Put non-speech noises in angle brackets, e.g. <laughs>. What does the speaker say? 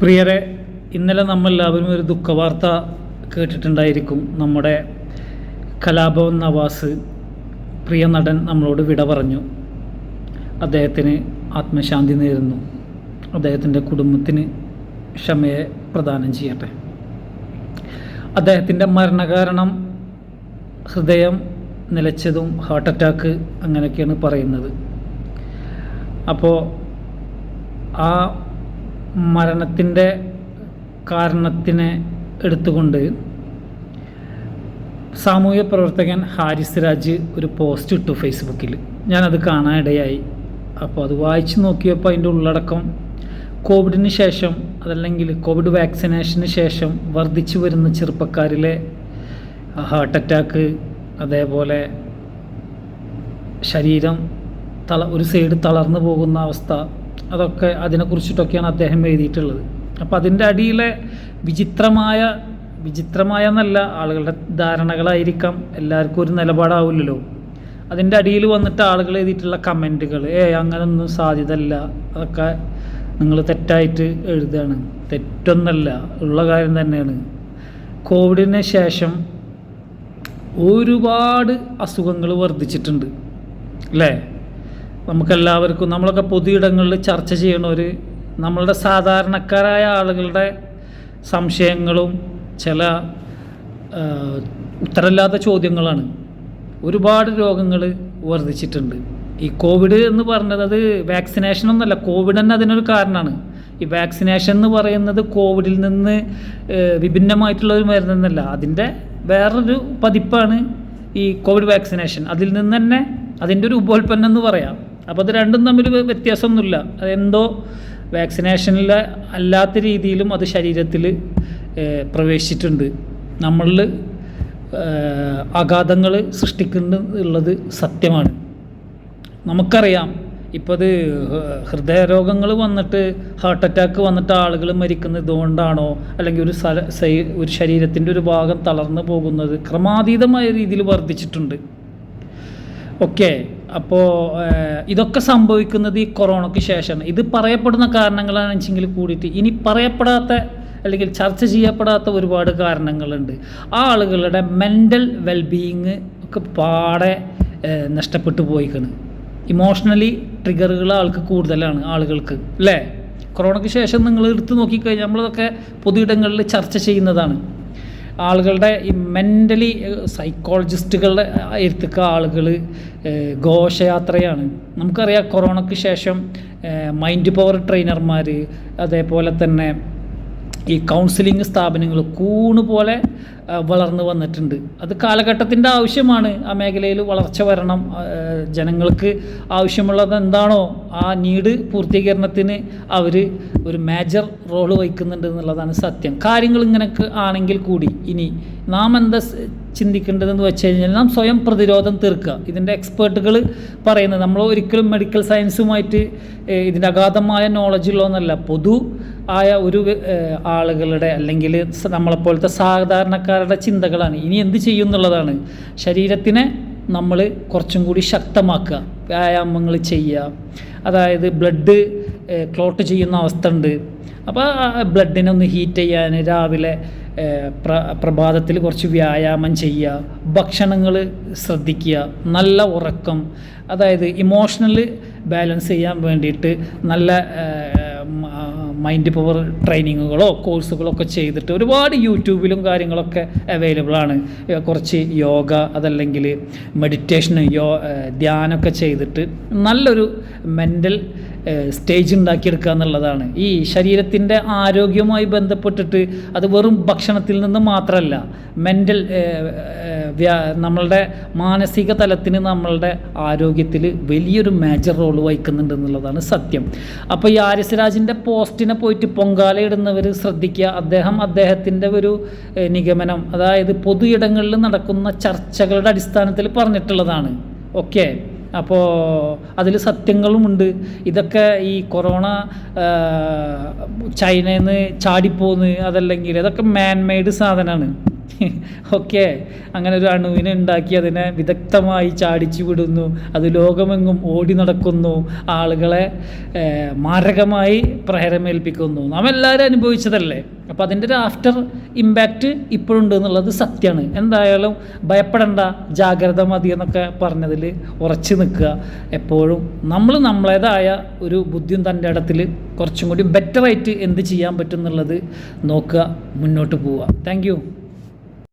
പ്രിയരെ ഇന്നലെ നമ്മളെല്ലാവരും ഒരു ദുഃഖവാർത്ത കേട്ടിട്ടുണ്ടായിരിക്കും. നമ്മുടെ കലാഭവൻ നവാസ് പ്രിയ നടൻ നമ്മളോട് വിട പറഞ്ഞു. അദ്ദേഹത്തിന് ആത്മശാന്തി നേരുന്നു. അദ്ദേഹത്തിന്റെ കുടുംബത്തിന് ക്ഷമയെ പ്രദാനം ചെയ്യട്ടെ. അദ്ദേഹത്തിന്റെ മരണകാരണം ഹൃദയം നിലച്ചതും ഹാർട്ട് അറ്റാക്ക് അങ്ങനെയൊക്കെയാണ് പറയുന്നത്. അപ്പോൾ ആ മരണത്തിന്റെ കാരണത്തിനെ എടുത്തുകൊണ്ട് സാമൂഹ്യ പ്രവർത്തകൻ ഹാരിസ് രാജ് ഒരു പോസ്റ്റ് ഇട്ടു ഫേസ്ബുക്കിൽ. ഞാനത് കാണാനിടയായി. അപ്പോൾ അത് വായിച്ചു നോക്കിയപ്പോൾ അതിന്റെ ഉള്ളടക്കം കോവിഡിന് ശേഷം അതല്ലെങ്കിൽ കോവിഡ് വാക്സിനേഷന് ശേഷം വർദ്ധിച്ചു വരുന്ന ചെറുപ്പക്കാരിലെ ഹാർട്ട് അറ്റാക്ക് അതേപോലെ ശരീരം തള ഒരു സൈഡ് തളർന്നു പോകുന്ന അവസ്ഥ അതൊക്കെ അതിനെക്കുറിച്ചിട്ടൊക്കെയാണ് അദ്ദേഹം എഴുതിയിട്ടുള്ളത്. അപ്പോൾ അതിന്റെ അടിയിലെ വിചിത്രമായ വിചിത്രമായ എന്നല്ല ആളുകളുടെ ധാരണകളായിരിക്കാം. എല്ലാവർക്കും ഒരു നിലപാടാവില്ലല്ലോ. അതിന്റെ അടിയിൽ വന്നിട്ട് ആളുകൾ എഴുതിയിട്ടുള്ള കമന്റുകൾ ഏ അങ്ങനൊന്നും സാധ്യതയല്ല. അതൊക്കെ നിങ്ങൾ തെറ്റായിട്ട് എഴുതുകയാണ്. തെറ്റൊന്നല്ല ഉള്ള കാര്യം തന്നെയാണ്. കോവിഡിന് ശേഷം ഒരുപാട് അസുഖങ്ങൾ വർദ്ധിച്ചിട്ടുണ്ട്. അല്ലേ? നമുക്കെല്ലാവർക്കും നമ്മളൊക്കെ പൊതുയിടങ്ങളിൽ ചർച്ച ചെയ്യണവർ നമ്മളുടെ സാധാരണക്കാരായ ആളുകളുടെ സംശയങ്ങളും ചില ഉത്തരമില്ലാത്ത ചോദ്യങ്ങളാണ്. ഒരുപാട് രോഗങ്ങൾ വർദ്ധിച്ചിട്ടുണ്ട്. ഈ കോവിഡ് എന്ന് പറഞ്ഞത് അത് വാക്സിനേഷൻ ഒന്നല്ല കോവിഡ് തന്നെ അതിനൊരു കാരണമാണ്. ഈ വാക്സിനേഷൻ എന്ന് പറയുന്നത് കോവിഡിൽ നിന്ന് വിഭിന്നമായിട്ടുള്ള ഒരു മരുന്നല്ല അതിന്റെ വേറൊരു പതിപ്പാണ് ഈ കോവിഡ് വാക്സിനേഷൻ. അതിൽ നിന്ന് തന്നെ അതിന്റെ ഒരു ഉപോൽപ്പന്നം എന്ന് പറയാം. അപ്പോൾ അത് രണ്ടും തമ്മിൽ വ്യ- വ്യത്യാസമൊന്നുമില്ല. അതെന്തോ വാക്സിനേഷനിൽ അല്ലാത്ത രീതിയിലും അത് ശരീരത്തിൽ പ്രവേശിച്ചിട്ടുണ്ട്. നമ്മളിൽ ആഘാതങ്ങൾ സൃഷ്ടിക്കുന്നുള്ളത് സത്യമാണ്. നമുക്കറിയാം. ഇപ്പോൾ അത് ഹൃദയരോഗങ്ങൾ വന്നിട്ട് ഹാർട്ട് അറ്റാക്ക് വന്നിട്ട് ആളുകൾ മരിക്കുന്നത് ഇതുകൊണ്ടാണോ? അല്ലെങ്കിൽ ഒരു സ്ഥല ഒരു ശരീരത്തിന്റെ ഒരു ഭാഗം തളർന്നു പോകുന്നത് ക്രമാതീതമായ രീതിയിൽ വർദ്ധിച്ചിട്ടുണ്ട്. ഓക്കെ. അപ്പോൾ ഇതൊക്കെ സംഭവിക്കുന്നത് ഈ കൊറോണയ്ക്ക് ശേഷമാണ്. ഇത് പറയപ്പെടുന്ന കാരണങ്ങളാണ് വെച്ചെങ്കിൽ കൂടിയിട്ട് ഇനി പറയപ്പെടാത്ത അല്ലെങ്കിൽ ചർച്ച ചെയ്യപ്പെടാത്ത ഒരുപാട് കാരണങ്ങളുണ്ട്. ആ ആളുകളുടെ മെന്റൽ വെൽബീയിങ് ഒക്കെ പാടെ നഷ്ടപ്പെട്ടു പോയിക്കാണ്. ഇമോഷണലി ട്രിഗറുകൾ ആൾക്ക് കൂടുതലാണ് ആളുകൾക്ക് അല്ലേ? കൊറോണയ്ക്ക് ശേഷം നിങ്ങൾ എടുത്തു നോക്കിക്കഴിഞ്ഞാൽ നമ്മളതൊക്കെ പൊതുയിടങ്ങളിൽ ചർച്ച ചെയ്യുന്നതാണ്. ആളുകളുടെ ഈ മെന്റലി സൈക്കോളജിസ്റ്റുകളുടെ എഴുത്തുക്ക ആളുകൾ ഘോഷയാത്രയാണ്. നമുക്കറിയാം കൊറോണയ്ക്ക് ശേഷം മൈൻഡ് പവർ ട്രെയിനർമാർ അതേപോലെ തന്നെ ഈ കൗൺസിലിംഗ് സ്ഥാപനങ്ങൾ കൂണ് പോലെ വളർന്നു വന്നിട്ടുണ്ട്. അത് കാലഘട്ടത്തിന്റെ ആവശ്യമാണ്. ആ മേഖലയിൽ വളർച്ച വരണം. ജനങ്ങൾക്ക് ആവശ്യമുള്ളത് എന്താണോ ആ നീഡ് പൂർത്തീകരണത്തിന് അവർ ഒരു മേജർ റോൾ വഹിക്കുന്നുണ്ട് എന്നുള്ളതാണ് സത്യം. കാര്യങ്ങൾ ഇങ്ങനെയൊക്കെ ആണെങ്കിൽ കൂടി ഇനി നാം എന്താ ചിന്തിക്കേണ്ടതെന്ന് വെച്ച് കഴിഞ്ഞാൽ നാം സ്വയം പ്രതിരോധം തീർക്കുക. ഇതിന്റെ എക്സ്പേർട്ടുകൾ പറയുന്നത് നമ്മൾ ഒരിക്കലും മെഡിക്കൽ സയൻസുമായിട്ട് ഇതിന്റെ അഗാധമായ നോളജ് ഉള്ളതെന്നല്ല. പൊതു ആയ ഒരു ആളുകളുടെ അല്ലെങ്കിൽ നമ്മളെപ്പോലത്തെ സാധാരണക്കാരുടെ ചിന്തകളാണ്. ഇനി എന്ത് ചെയ്യും എന്നുള്ളതാണ് ശരീരത്തിനെ നമ്മൾ കുറച്ചും കൂടി ശക്തമാക്കുക. വ്യായാമങ്ങൾ ചെയ്യുക. അതായത് ബ്ലഡ് ക്ലോട്ട് ചെയ്യുന്ന അവസ്ഥ ഉണ്ട്. അപ്പോൾ ബ്ലഡിനെ ഒന്ന് ഹീറ്റ് ചെയ്യാൻ രാവിലെ പ്ര പ്രഭാതത്തിൽ കുറച്ച് വ്യായാമം ചെയ്യുക. ഭക്ഷണങ്ങൾ ശ്രദ്ധിക്കുക. നല്ല ഉറക്കം. അതായത് ഇമോഷണൽ ബാലൻസ് ചെയ്യാൻ വേണ്ടിയിട്ട് നല്ല മൈൻഡ് പവർ ട്രെയിനിങ്ങുകളോ കോഴ്സുകളോ ഒക്കെ ചെയ്തിട്ട് ഒരുപാട് യൂട്യൂബിലും കാര്യങ്ങളൊക്കെ അവൈലബിൾ ആണ്. കുറച്ച് യോഗ അതല്ലെങ്കിൽ മെഡിറ്റേഷൻ യോ ധ്യാനമൊക്കെ ചെയ്തിട്ട് നല്ലൊരു മെന്റൽ സ്റ്റേജ് ഉണ്ടാക്കിയെടുക്കുക എന്നുള്ളതാണ്. ഈ ശരീരത്തിന്റെ ആരോഗ്യവുമായി ബന്ധപ്പെട്ടിട്ട് അത് വെറും ഭക്ഷണത്തിൽ നിന്ന് മാത്രമല്ല മെന്റൽ നമ്മളുടെ മാനസിക തലത്തിന് നമ്മളുടെ ആരോഗ്യത്തിൽ വലിയൊരു മേജർ റോൾ വഹിക്കുന്നുണ്ട് എന്നുള്ളതാണ് സത്യം. അപ്പോൾ ഈ ആര്യസരാജിന്റെ പോസ്റ്റിനെ പോയിട്ട് പൊങ്കാലയിടുന്നവർ ശ്രദ്ധിക്കുക. അദ്ദേഹം അദ്ദേഹത്തിന്റെ ഒരു നിഗമനം അതായത് പൊതു ഇടങ്ങളിൽ നടക്കുന്ന ചർച്ചകളുടെ അടിസ്ഥാനത്തിൽ പറഞ്ഞിട്ടുള്ളതാണ്. ഓക്കെ? അപ്പോൾ അതിൽ സത്യങ്ങളുമുണ്ട്. ഇതൊക്കെ ഈ കൊറോണ ചൈനയിൽ നിന്ന് ചാടിപ്പോന്ന് അതല്ലെങ്കിൽ അതൊക്കെ മാൻമെയ്ഡ് സാധനമാണ് <laughs> ഓക്കെ. അങ്ങനെ ഒരു അണുവിനെ ഉണ്ടാക്കി അതിനെ വിദഗ്ധമായി ചാടിച്ചു വിടുന്നു. അത് ലോകമെങ്ങും ഓടി നടക്കുന്നു. ആളുകളെ മാരകമായി പ്രഹരമേൽപ്പിക്കുന്നു. നാം എല്ലാവരും അനുഭവിച്ചതല്ലേ? അപ്പോൾ അതിന്റെ ഒരു ആഫ്റ്റർ ഇമ്പാക്റ്റ് ഇപ്പോഴുണ്ട് എന്നുള്ളത് സത്യമാണ്. എന്തായാലും ഭയപ്പെടേണ്ട. ജാഗ്രത മതി എന്നൊക്കെ പറഞ്ഞതിൽ ഉറച്ചു നിൽക്കുക. എപ്പോഴും നമ്മൾ നമ്മളേതായ ഒരു ബുദ്ധിയും തന്റെ ഇടത്തിൽ കുറച്ചും കൂടി ബെറ്ററായിട്ട് എന്ത് ചെയ്യാൻ പറ്റും എന്നുള്ളത് നോക്കുക മുന്നോട്ട് പോവുക. താങ്ക്